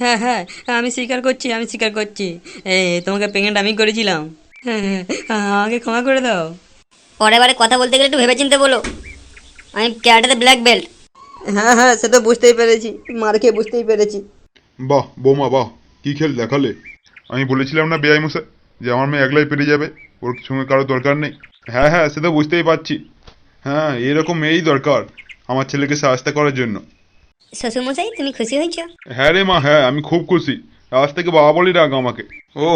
হ্যাঁ হ্যাঁ আমি স্বীকার করছি আমি স্বীকার করছি। এই তোমাকে পেমেন্ট আমি করেছিলাম। হ্যাঁ হ্যাঁ আমাকে ক্ষমা করে দাও। পরের বারে কথা বলতে গেলে একটু ভেবেচিন্তে বলো। আমি ক্যারাটেতে ব্ল্যাক বেল্ট হ্যাঁ হ্যাঁ সে তো বুঝতেই পেরেছি। মার খেয়ে বুঝতেই পেরেছি। বাহ বৌমা বাহ কী খেল দেখালে। আমি বলেছিলাম না বেআই মশাই যে আমার মেয়ে একলাই পেরে যাবে। ওর সঙ্গে কারও দরকার নেই। হ্যাঁ হ্যাঁ সে তো বুঝতেই পারছি। হ্যাঁ এরকম মেয়েই দরকার আমার ছেলেকে সাহায্য করার জন্য। শ্বশুরমশাই তুমি খুশি হয়েছো? হ্যাঁ রে মা হ্যাঁ আমি খুব খুশি। আজ থেকে বাবা বলি রাখ আমাকে। ও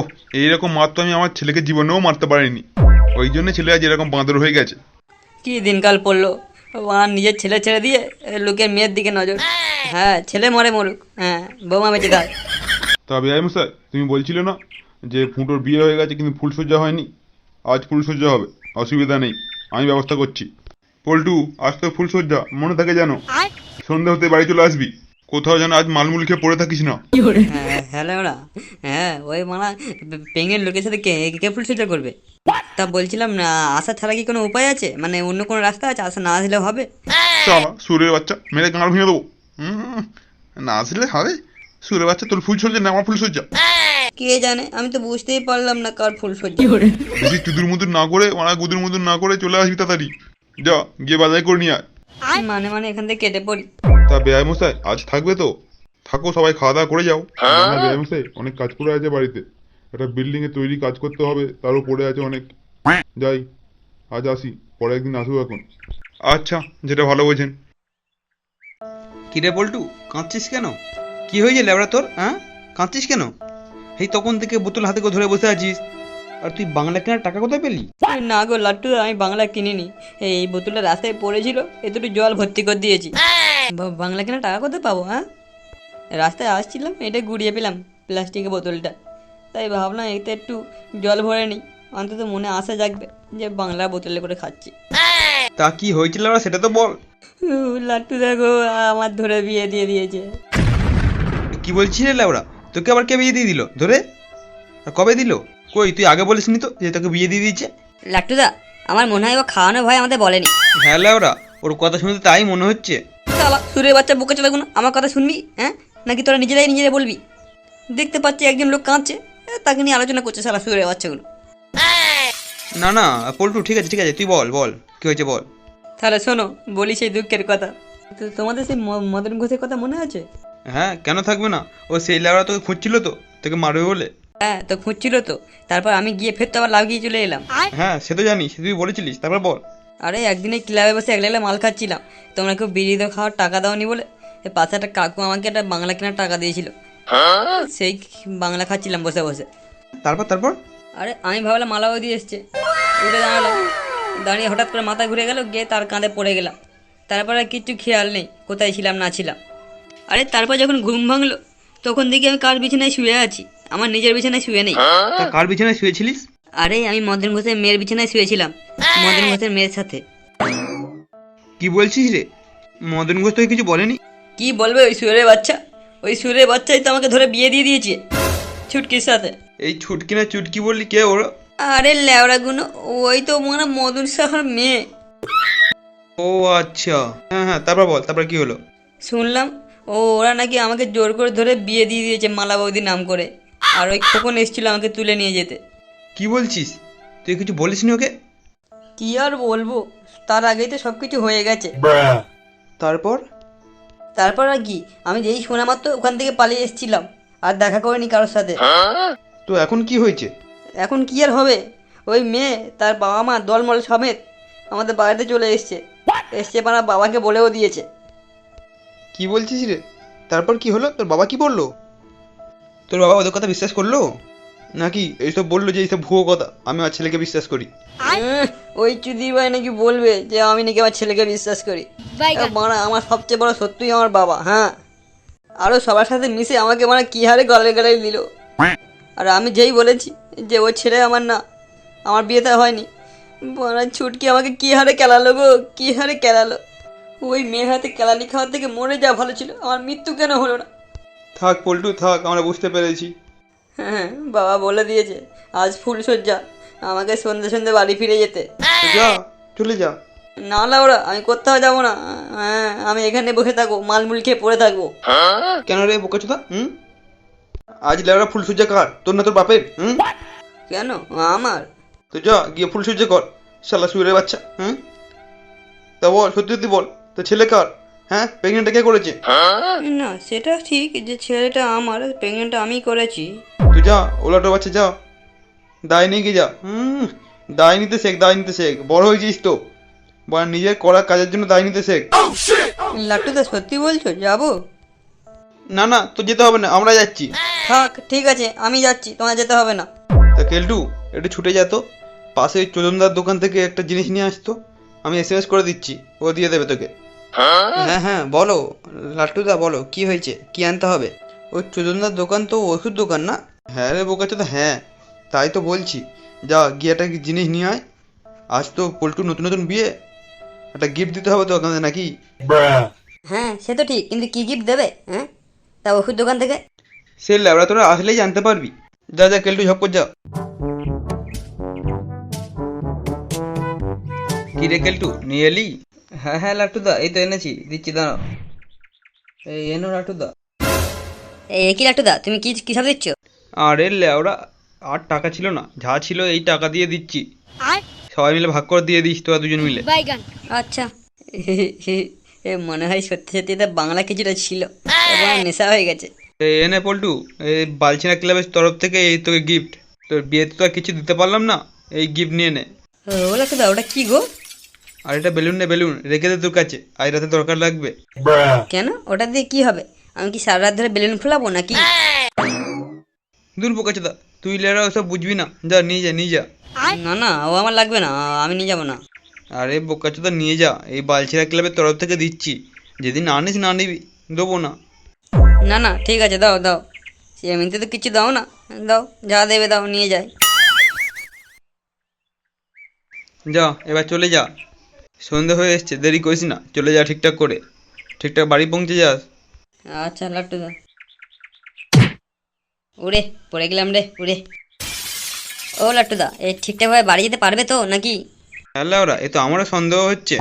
এইরকম মার তো আমি আমার ছেলেকে জীবনেও মারতে পারিনি। ওই জন্য ছেলে আজ এরকম বাঁদর হয়ে গেছে। কি দিনকাল পড়ল? আমার নিজের ছেলে ছেড়ে দিয়ে লোকের মেয়ের দিকে নজর। হ্যাঁ ছেলে মরে মরুক। হ্যাঁ বৌমা বেঁচে থাক। তা বেআই মশাই তুমি বলছিলে না যে ফুটোর বিয়ে হয়ে গেছে কিন্তু ফুলসজ্জা হয়নি? আজ ফুলসজ্জা হবে অসুবিধা নেই আমি ব্যবস্থা করছি। পল্টু আজ তো ফুলসজ্জা মনে থাকে যেন। সন্ধ্যা হতে বাড়ি চলে আসবি। কোথাও যেন আজ মালমুল খেয়ে পড়ে থাকিস না। হ্যাঁ হ্যালো ওরা। হ্যাঁ ওই মানা পেঙের লোকের সাথে কে কে ফুলসজ্জা করবে? তা বলছিলাম না আসা ছাড়া কি কোনো উপায় আছে? মানে অন্য কোনো রাস্তা আছে? আসা না আসলে হবে? চালা সুরের বাচ্চা মেরে গাঁড় ভেঙে দেবো। না আসলে হবে। সুরের বাচ্চা তোর ফুলসজ্জা না আমার ফুলসজ্জা কে জানে? আমি তো বুঝতেই পারলাম না কার ফুলসজ্জা বেশি চুদুর মুদুর না করে ওরা গুদুর মুদুর না করে চলে আসবি তাড়াতাড়ি। যা গিয়ে বাজার করে নিয়ে আয়। মানে মানে এখান থেকে কেটে পড়ি। তা বেআই মশাই আজ থাকবে তো? থাকো সবাই খাওয়া দাওয়া করে যাও। না বেআই মশাই অনেক কাজ করে আছে বাড়িতে। একটা বিল্ডিং এ তৈরি কাজ করতে হবে তারও পড়ে আছে অনেক। যাই আজ আসি পরে একদিন আসব এখন। আচ্ছা যেটা ভালো বোঝেন। কিরে বল্টু কাঁদছিস কেন? কি হয়েছে ল্যাবড়া তোর হ্যাঁ? কাঁদছিস কেন? এই তখন থেকে বোতল হাতে করে ধরে বসে আছিস। আর তুই বাংলা কেনার টাকা কোথায় পেলি? না গো লাট্টু আমি বাংলা কিনিনি। এই বোতলটা রাস্তায় পড়েছিল এতটু জল ভর্তি করে দিয়েছি। বাংলা কেনার টাকা কোথায় পাবো হ্যাঁ? রাস্তায় আসছিলাম এটা গুড়িয়ে পেলাম প্লাস্টিকের বোতলটা। তাই ভাবলাম এতে একটু জল ভরে নিই অন্তত মনে আশা জাগবে যে বাংলা বোতলে করে খাচ্ছি। তা কি হয়েছিল সেটা তো বল। লাট্টু দেখো আমার ধরে বিয়ে দিয়ে দিয়েছে। কি বলছিস রে ল্যাবড়া তোকে আবার কে বিয়ে দিয়ে দিল? ধরে? কবে দিল? কই তুই আগে বলিসনি তো যে তোকে বিয়ে দিয়ে দিয়েছে? লাট্টুদা আমার মনে হয় ও খাওয়ানো ভয় আমাদের বলেনি। হ্যাঁ ল্যাবড়া ওর কথা শুনে তো তাই মনে হচ্ছে। শালা সুরের বাচ্চা বুকে চলে না আমার কথা শুনবি হ্যাঁ? নাকি তোরা নিজেরাই নিজেরাই বলবি? দেখতে পাচ্ছি একজন লোক কাঁদছে তাকে নিয়ে আলোচনা করছে শালা সুরের বাচ্চাগুলো। না না পল্টু ঠিক আছে ঠিক আছে তুই বল বল কি হয়েছে বল। তাহলে শোনো বলি সেই দুঃখের কথা। তো তোমাদের সেই ম- মদন ঘোষের কথা মনে আছে? হ্যাঁ কেন থাকবে না? ও সেই ল্যাবড়া তোকে খুঁজছিল তো তোকে মারবে বলে। হ্যাঁ তো খুঁজছিল তো। তারপর আমি গিয়ে ফের তো আবার লাগিয়ে চলে এলাম। হ্যাঁ সে তো জানি সে তুই বলেছিলিস তারপর বল। আরে একদিনে ক্লাবে বসে একলা একলা মাল খাচ্ছিলাম। তোমরা কেউ বিড়ি দাও খাওয়ার টাকা দাওনি বলে? পাশে একটা কাকু আমাকে একটা বাংলা কেনার টাকা দিয়েছিল। সেই বাংলা খাচ্ছিলাম বসে বসে। তারপর তারপর? আরে আমি ভাবলাম মালাও দিয়ে এসছে। উঠে দাঁড়ালাম দাঁড়িয়ে হঠাৎ করে মাথা ঘুরে গেল গিয়ে তার কাঁধে পড়ে গেলাম। তারপর আর কিচ্ছু খেয়াল নেই কোথায় ছিলাম না ছিলাম। আরে তারপর যখন ঘুম ভাঙলো তখন দেখি আমি কার বিছানায় শুয়ে আছি। আমার নিজের বিছানায় শুয়ে নেই। তা কার বিছানায় শুয়েছিলিস? আরে আমি মদন ঘোষের মেয়ের বিছানায় শুয়েছিলাম। মদন ঘোষের মেয়ের সাথে। কি বলছিস রে? মদন ঘোষ তোকে কিছু বলেনি? কি বলবে ওই সুরের বাচ্চা? ওই সুরের বাচ্চাই তো আমাকে ধরে বিয়ে দিয়ে দিয়েছে ছুটকির সাথে। এই ছুটকি না চুটকি বললি কে ওরা? আরে ল্যাওড়াগুলো ওই তো মানে মদন সাহার মেয়ে। ও আচ্ছা। হ্যাঁ হ্যাঁ তারপর বল তারপর কি হলো? শুনলাম ও ওরা নাকি আমাকে জোর করে ধরে বিয়ে দিয়ে দিয়েছে মালা বৌদি নাম করে। আর ওই খোকন এসেছিল আমাকে তুলে নিয়ে যেতে। কি বলছিস? তুই কিছু বলিসনি ওকে? কি আর বলব? তার আগেই তো সব কিছু হয়ে গেছে। তারপর? তারপর আর কি? আমি যেই শোনা মাত্র ওখান থেকে পালিয়ে এসেছিলাম আর দেখা করিনি কারোর সাথে। তো এখন কি হয়েছে? এখন কি আর হবে? ওই মেয়ে তার বাবা মা দলমল সমেত আমাদের বাড়িতে চলে এসছে। এসছে মানে বাবাকে বলেও দিয়েছে। কি বলছিস রে? তারপর কি হলো? তোর বাবা কি বলল? তোর বাবা ওদের কথা বিশ্বাস করল? নাকি এইসব বলল যে এইসব ভুয়ো কথা? আমি আমার ছেলেকে বিশ্বাস করি। ওই চুদির ভাই নাকি বলবে যে আমি নাকি আমার ছেলেকে বিশ্বাস করি। মানে আমার সবচেয়ে বড় সত্যিই আমার বাবা হ্যাঁ। আরও সবার সাথে মিশে আমাকে মানে কি হারে গলে গলে দিল। আর আমি যেই বলেছি যে ও ছেলে আমার না আমার বিয়েতে হয়নি। মানে ছুটকি আমাকে কি হারে কেলালো গো কি হারে কেলালো। ওই মেয়ের হাতে কেলানি খাওয়ার থেকে মরে যা ভালো ছিল আমার মৃত্যু কেন হলো না? থাক পল্টু থাক আমরা বুঝতে পেরেছি। হ্যাঁ বাবা বলে দিয়েছে আজ ফুলসজ্জা আমাকে সন্ধে সন্ধে বাড়ি ফিরে যেতে। যা চলে যা। না লাউরা আমি কোথাও যাব না। হ্যাঁ আমি এখানে বসে থাকব মালমুল খেয়ে পড়ে থাকব। কেন রে বোকাচোদা হুম? আজ লেবরা ফুল সজ্জা কার? তোর না তোর বাপের হুম? কেন? আমার? তো যা গিয়ে ফুল সজ্জা কর শালা শুয়ে বাচ্চা হুম? তা বল সত্যি সত্যি বল তো ছেলে কার? হ্যাঁ প্রেগনেন্টটা কে করেছে? না সেটা ঠিক যে ছেলেটা আমার প্রেগনেন্টটা আমি করেছি। তুই যা ওলাটো বাচ্চা যা। দায় নিয়ে গিয়ে যা। হুম দায় নিতে শেখ দায় নিতে শেখ। বড় হয়েছিস তো। বা নিজের করা কাজের জন্য দায় নিতে শেখ। লাট্টুদা সত্যি বলছো? যাব? না না তো যেতে হবে না আমরা যাচ্ছি। থাক ঠিক আছে আমি যাচ্ছি তোমার যেতে হবে না। তা কেলটু একটু ছুটে যেত পাশে ওই চোদনদার দোকান থেকে একটা জিনিস নিয়ে আসতো আমি এস করে দিচ্ছি ও দিয়ে দেবে তোকে। হ্যাঁ হ্যাঁ বলো লাট্টুদা বলো কি হয়েছে? কি আনতে হবে? ওই চোদনদার দোকান তো ওষুধ দোকান না? হ্যাঁ রে বোকাচ্ছে তো হ্যাঁ তাই তো বলছি। যা গিয়ে একটা জিনিস নিয়ে আয়। আজ তো পল্টু নতুন নতুন বিয়ে। একটা গিফট দিতে হবে তো ওখানে নাকি? হ্যাঁ সে তো ঠিক কিন্তু কি গিফট দেবে হ্যাঁ? তা ওষুধ দোকান থেকে? সে ল্যাবরা তোরা আসলেই জানতে পারবি। যা যা কেলটু ঝপ কর যা কি রে কেলটু নিয়ে এলি? হ্যাঁ হ্যাঁ লাট্টুদা এই তো এনেছি দিচ্ছি দাঁড়াও। এই এনো লাট্টুদা এই কি লাট্টুদা তুমি কি কি সব দিচ্ছ? আরে ল্যাওরা আর টাকা ছিল না যা ছিল এই টাকা দিয়ে দিচ্ছি। আর? সবাই মিলে ভাগ করে দিয়ে দিস তোরা দুজন মিলে। আচ্ছা। এ মনে হয় সত্যি সত্যি তো বাংলা কিছুটা ছিল। এবার নেশা হয়ে গেছে। এই এনে পল্টু এই বালচিনা ক্লাবের তরফ থেকে এই তোকে গিফট তোর বিয়েতে তো আর কিছু দিতে পারলাম না এই গিফট নিয়ে নে। ও লাট্টুদা ওটা কি গো? আর এটা বেলুন নে বেলুন। রেখে দে তোর কাছে। আজ রাতে দরকার লাগবে। কেন? ওটা দিয়ে কি হবে? আমি কি সারা রাত ধরে বেলুন ফোলাবো নাকি? দূর বোকাচ্ছে দা তুই লেরা ওসব বুঝবি না। যা নিয়ে যা নিয়ে যা। না না ও আমার লাগবে না। আমি নিয়ে যাব না। আরে বোকাচোদা নিয়ে যা। এই বালছিরা ক্লাবের তরফ থেকে দিচ্ছি। যদি না নিস না নিবি। দেবো না। না না ঠিক আছে দাও দাও। সে এমনিতে তো কিছু দাও না। দাও যা দেবে দাও নিয়ে যাই। যা এবার চলে যা। সন্ধে হয়ে এসছে দেরি করিস না চলে যা ঠিকঠাক করে। ঠিকঠাক বাড়ি পৌঁছে যাস। আচ্ছা লাট্টুদা উড়ে পড়ে গেলাম রে উড়ে। ও লাট্টুদা এই ঠিকঠাকভাবে বাড়ি যেতে পারবে তো নাকি? হ্যালো ওরা এ তো আমারও সন্দেহ হচ্ছে।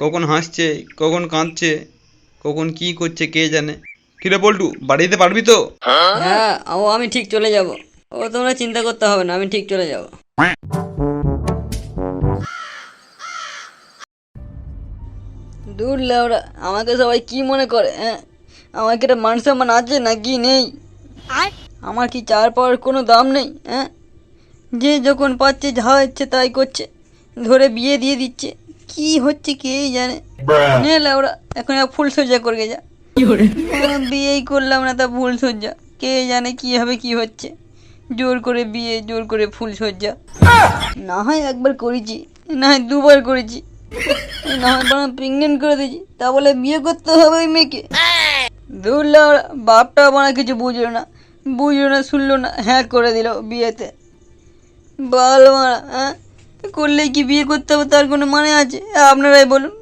কখন হাসছে কখন কাঁদছে কখন কি করছে কে জানে। কিরে পল্টু বাড়ি যেতে পারবি তো? হ্যাঁ ও আমি ঠিক চলে যাব। ও তোমরা চিন্তা করতে হবে না আমি ঠিক চলে যাব। দূর লেওরা আমাকে সবাই কি মনে করে হ্যাঁ? আমার কি একটা মান সম্মান আছে নাকি নেই? আমার কি চার পাওয়ার কোনো দাম নেই হ্যাঁ? যে যখন পাচ্ছে যা ইচ্ছে তাই করছে ধরে বিয়ে দিয়ে দিচ্ছে। কি হচ্ছে কে জানে? নে লেওরা এখন ফুল সজ্জা করে? যা বিয়েই করলাম না তা ফুল সজ্জা। কে জানে কি হবে কি হচ্ছে? জোর করে বিয়ে জোর করে ফুল সজ্জা। না হয় একবার করেছি না হয় দুবার করেছি। না হয় প্রেগনেন্ট করে দিয়েছি। তা বলে বিয়ে করতে হবে ওই মেয়েকে। লাউড়া, বাপটা বানা কিছু বুঝলো না। বুঝলো না শুনলো না। হ্যাঁ করে দিল বিয়েতে। বাল মারা হ্যাঁ? করলে কি বিয়ে করতে হবে তার কোনো মানে আছে? আপনারাই বলুন।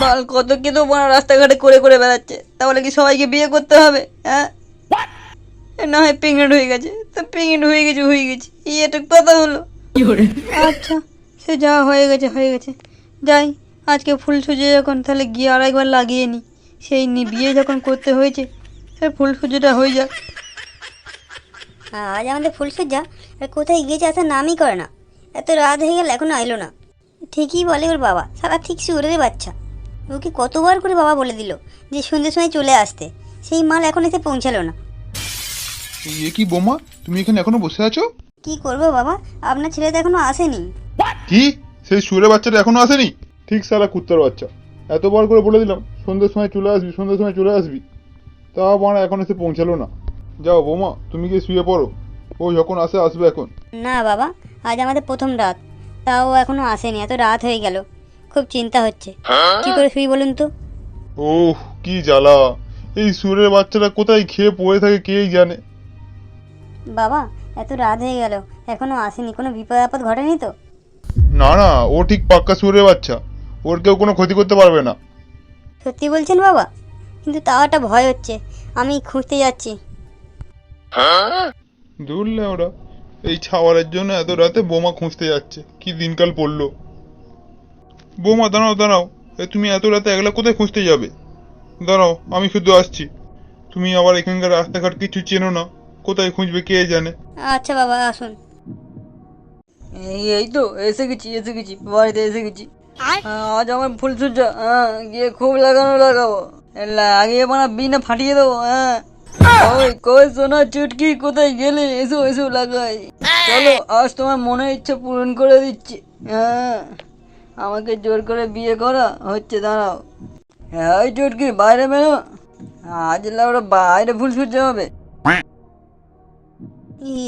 বাল কত কে তো রাস্তাঘাটে করে করে বেড়াচ্ছে। তাহলে কি সবাইকে বিয়ে করতে হবে? হ্যাঁ? না হয় প্রেগনেন্ট হয়ে গেছে। তো প্রেগনেন্ট হয়ে গেছে হয়ে গেছে। এই একটা কথা হলো। আচ্ছা সে যা হয়ে গেছে হয়ে গেছে। যাই আজকে ফুল সুজে যখন তাহলে গিয়ে আর একবার লাগিয়ে নি। সেই নি বিয়ে যখন করতে হয়েছে সে ফুল সুজোটা হয়ে যাক। আজ আমাদের ফুলসজ্জা কোথায় গিয়েছে আসার নামই করে না। এত রাত হয়ে গেল এখনও আইলো না। ঠিকই বলে ওর বাবা সারা ঠিক সুরের বাচ্চা। ওকে কতবার করে বাবা বলে দিল যে সন্ধ্যের সময় চলে আসতে। সেই মাল এখন এসে পৌঁছালো না। এ কি বোমা তুমি এখানে এখনও বসে আছো? কি করব বাবা আপনার ছেলে তো এখনও আসেনি। কি? সেই সুরে বাচ্চাটা এখনও আসেনি? ঠিক সারা কুত্তার বাচ্চা। এত এতবার করে বলে দিলাম সন্ধ্যের সময় চলে আসবি সন্ধ্যের সময় চলে আসবি। তা বাড়া এখন এসে পৌঁছালো না। যাও বোমা তুমি গিয়ে শুয়ে পড়ো। ও যখন আসে আসবে এখন। না বাবা আজ আমাদের প্রথম রাত। তাও এখনও আসেনি এত রাত হয়ে গেল। খুব চিন্তা হচ্ছে। কি করে শুই বলুন তো? ওহ কি জ্বালা। এই সুরের বাচ্চাটা কোথায় খেয়ে পড়ে থাকে কেই জানে? বাবা এত রাত হয়ে গেল এখনও আসেনি। কোনো বিপদ আপদ ঘটেনি তো? না না ও ঠিক পাক্কা সুরের বাচ্চা। ওর কেউ কোনো ক্ষতি করতে পারবে না। সত্যি বলছেন বাবা? কিন্তু তাও একটা ভয় হচ্ছে। আমি খুঁজতে যাচ্ছি। দূরলে ওরা এই ছাওয়ারের জন্য এত রাতে বোমা খুঁজতে যাচ্ছে। কি দিনকাল পড়ল। বোমা দাঁড়াও দাঁড়াও। এ তুমি এত রাতে একলা কোথায় খুঁজতে যাবে? দাঁড়াও আমি শুধু আসছি। তুমি আবার এখানকার রাস্তাঘাট কিছু চেনো না? কোথায় খুঁজবে কে জানে? আচ্ছা বাবা আসুন। এই এই তো এসে গেছি এসে গেছি বাড়িতে এসে গেছি। আজ আমার ফুল সজ্জা হ্যাঁ গিয়ে খুব লাগানো লাগাবো। লাগিয়ে মানে বিনা ফাটিয়ে দেবো হ্যাঁ। ওই কই সোনা চুটকি কোথায় গেলে? এসো এসো লাগাই। চলো আজ তোমার মনের ইচ্ছা পূরণ করে দিচ্ছি হ্যাঁ। আমাকে জোর করে বিয়ে করা হচ্ছে দাঁড়াও। হ্যাঁ ওই চুটকি বাইরে বেরো। আজ ওরা বাইরে ফুল সূর্য হবে।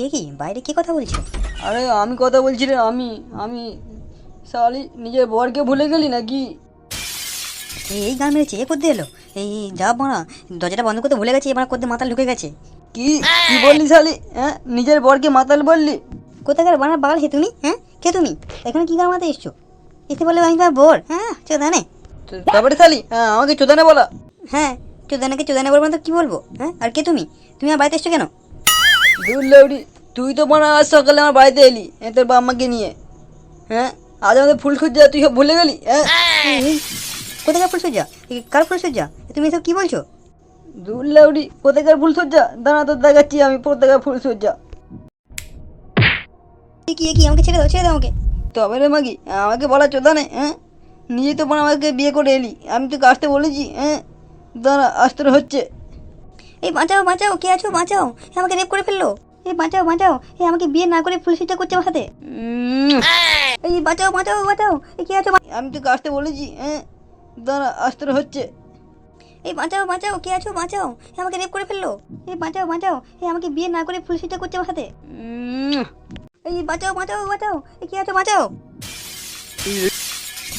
এ কি বাইরে কি কথা বলছো? আরে আমি কথা বলছি রে আমি আমি শালি নিজের বরকে ভুলে গেলি নাকি? এই এই গান মেরেছে এ করতে এলো। এই যা বানা দরজাটা বন্ধ করতে ভুলে গেছে এবার করতে মাথাল ঢুকে গেছে। কি কি বললি শালি? হ্যাঁ নিজের বরকে মাতাল বললি? কোথাকার বানার বাগাল হে তুমি? হ্যাঁ কে তুমি? এখানে কি গান মারতে এসছো? এসে বলে আমি তোমার বর হ্যাঁ চোদানে। তারপরে শালি হ্যাঁ আমাকে চোদানে বলা। হ্যাঁ চোদানাকে চোদানে বলব না তো কি বলব হ্যাঁ আর কে তুমি? তুমি আমার বাড়িতে এসছো কেন? দূর লেউডি তুই তো মনে হয় আজ সকালে আমার বাড়িতে এলি হ্যাঁ তোর বাবা মাকে নিয়ে। হ্যাঁ? আজ আমাদের ফুল খুঁজছে তুই সব ভুলে গেলি? হ্যাঁ? কোথাকার ফুল সজ্জা কার ফুল সজ্জা তুমি এসব কি বলছো? দূর লেউডি কোথাকার ফুল সজ্জা দাঁড়া তোর দেখাচ্ছি আমি কোথাকার ফুল সজ্জা কি কি আমাকে ছেড়ে দাও ছেড়ে দাও আমাকে। তবে রে মাগি আমাকে বলা চোদানে হ্যাঁ? নিজেই তো মনে আমাকে বিয়ে করে এলি। আমি তোকে আসতে বলেছি হ্যাঁ? দাঁড়া আসতে হচ্ছে। এই বাঁচাও বাঁচাও কে আছো? বাঁচাও। আমাকে রেপ করে ফেলল। এই বাঁচাও বাঁচাও। এ আমাকে বিয়ে না করে ফুল সজ্জা করছে আমার সাথে। এই বাঁচাও বাঁচাও বাঁচাও। এ কে আছো? আমি তোকে আসতে বলেছি হ্যাঁ? দাঁড়া আসতে হচ্ছে। এই বাঁচাও বাঁচাও কে আছো? বাঁচাও। এ আমাকে রেপ করে ফেলল। এই বাঁচাও বাঁচাও। এ আমাকে বিয়ে না করে ফুল সজ্জা করছে আমার সাথে। উম, এই বাঁচাও বাঁচাও বাঁচাও। এ কে আছো? বাঁচাও।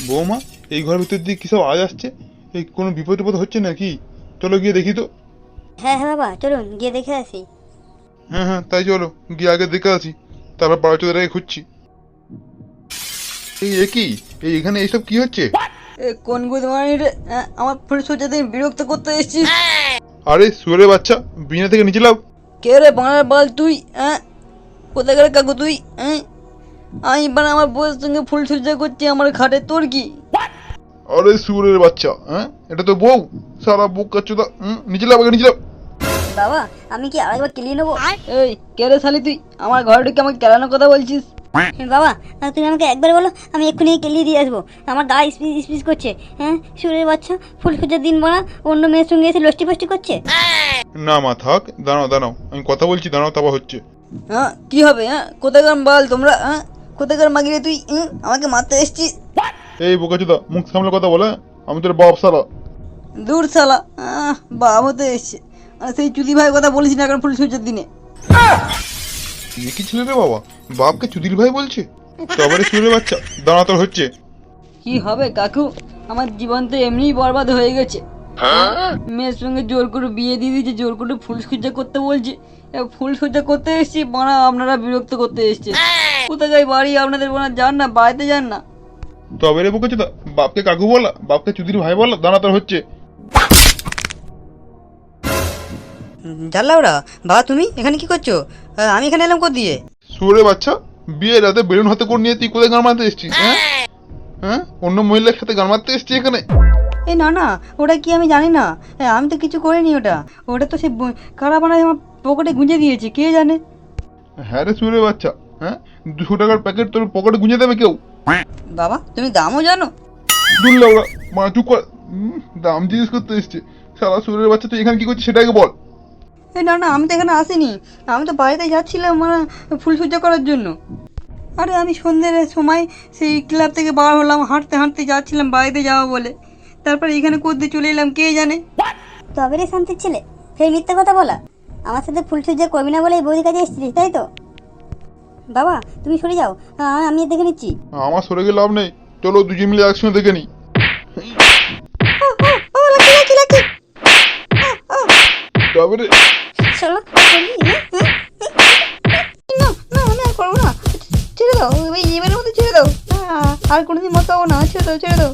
বৌমা এই ঘরের ভিতর দিয়ে কিসব আওয়াজ আসছে? এই কোনো বিপদ টিপদ হচ্ছে নাকি? চলো গিয়ে দেখি তো। হ্যাঁ হ্যাঁ বাবা চলুন গিয়ে দেখে আসি। হ্যাঁ হ্যাঁ তাই চলো গিয়ে আগে দেখে আসি। তারপর পাড়া চোদের আগে খুঁজছি। এই এ কি? এই এখানে এইসব কি হচ্ছে? এ কোন গুদমানি রে হ্যাঁ আমার ফুল সোজাতে বিরক্ত করতে এসেছিস? আরে সুরে বাচ্চা বিনা থেকে নিচে লাভ কে রে বাংলার বাল তুই হ্যাঁ কোথায় গেলে কাকু তুই হ্যাঁ আমি মানে আমার বউয়ের সঙ্গে ফুল সজ্জা করছি আমার খাটে তোর কি? আরে সুরের বাচ্চা হ্যাঁ এটা তো বউ। সারা বুক কাচ্চুদা নিচে লাভ আগে নিচে লাভ বাবা আমি কি আরেকবার কিলিয়ে নেব? এই কে রে শালি তুই? আমার ঘরে ঢুকে আমাকে কেলানোর কথা বলছিস? বাবা আহ, তুমি আমাকে একবার বলো আমি এক্ষুনি কেলিয়ে দিয়ে আসব। আমার গা স্পিস স্পিস করছে হ্যাঁ? সুরের বাচ্চা ফুল খুঁজার দিন বলা অন্য মেয়ের সঙ্গে এসে লস্টি ফস্টি করছে? না মা থাক দাঁড়াও দাঁড়াও আমি কথা বলছি দাঁড়াও তারপর হচ্ছে। হ্যাঁ কি হবে হ্যাঁ? কোথাকার বাল তোমরা হ্যাঁ? কোথাকার মাগিরে তুই হুম, আমাকে মারতে এসছিস? এই বোকাচুদা মুখ সামলে কথা বলে আমি তোর বাপ সারা দূর সালা আহ, বাপ হতে এসছে। সেই চুদি ভাই কথা বলিস না এখন ফুল সজ্জার দিনে। এ কি ছেলে রে বাবা? বাপকে চুদির ভাই বলছে? তবে সুরের বাচ্চা দাঁড়া তোর হচ্ছে। কি হবে কাকু? আমার জীবন তো এমনিই বরবাদ হয়ে গেছে। মেয়ের সঙ্গে জোর করে বিয়ে দিয়ে দিয়েছে জোর করে ফুল সজ্জা করতে বলছে। ফুল সজ্জা করতে এসেছি বানা আপনারা বিরক্ত করতে এসছে। কোথায় বাড়ি আপনাদের বানা যান না বাড়িতে যান না। তবে রে বোকাচুদা বাপকে কাকু বলা বাপকে চুদির ভাই বলা দাঁড়া তোর হচ্ছে। জানলা ওরা বাবা তুমি? এখানে কি করছ? আমি এখানে এলাম কর দিয়ে সুরে বাচ্চা বিয়ে রাতে বেলুন হাতে করে নিয়ে তুই কোথায় গান মারতে এসছিস হ্যাঁ? হ্যাঁ? অন্য মহিলার সাথে গান মারতে এসছিস এখানে? এই না না ওটা কি আমি জানি না। এ, আমি তো কিছু করিনি ওটা। ওটা তো সে কারা বানায় আমার পকেটে গুঁজে দিয়েছে কে জানে? হ্যাঁ রে সুরে বাচ্চা হ্যাঁ? দুশো টাকার প্যাকেট তোর পকেটে গুঁজে দেবে কেউ? বাবা তুমি দামও জানো। দুল্লা ওরা মা চুপ কর দাম জিজ্ঞেস করতে এসছে। সারা সুরের বাচ্চা তুই এখানে কি করছিস সেটাকে বল। না না আমি তো এখানে আসিনি। আমি তো বাড়িতে যাচ্ছিলাম মানে ফুল সজ্জা করার জন্য। আরে আমি সন্ধ্যের সময় সেই ক্লাব থেকে বার হলাম হাঁটতে হাঁটতে যাচ্ছিলাম বাড়িতে যাওয়া বলে। তারপরে এখানে করতে চলে এলাম কে জানে? তবে রে শান্তির ছেলে ফের মিথ্যা কথা বলা। আমার সাথে ফুল সজ্জা করবি না বলে এই বৌদির কাছে এসেছিলিস তাই তো? বাবা তুমি সরে যাও। আমি দেখে নিচ্ছি। আমার সরে গেলে লাভ নেই। চলো দুজন মিলে একসঙ্গে দেখে নি তবে রে চলো না না আমি আর করব না। ছেড়ে দাও এবার এবারের মতো ছেড়ে দাও। আর কোনোদিন মতো হব না, ছেড়ে দাও ছেড়ে দাও।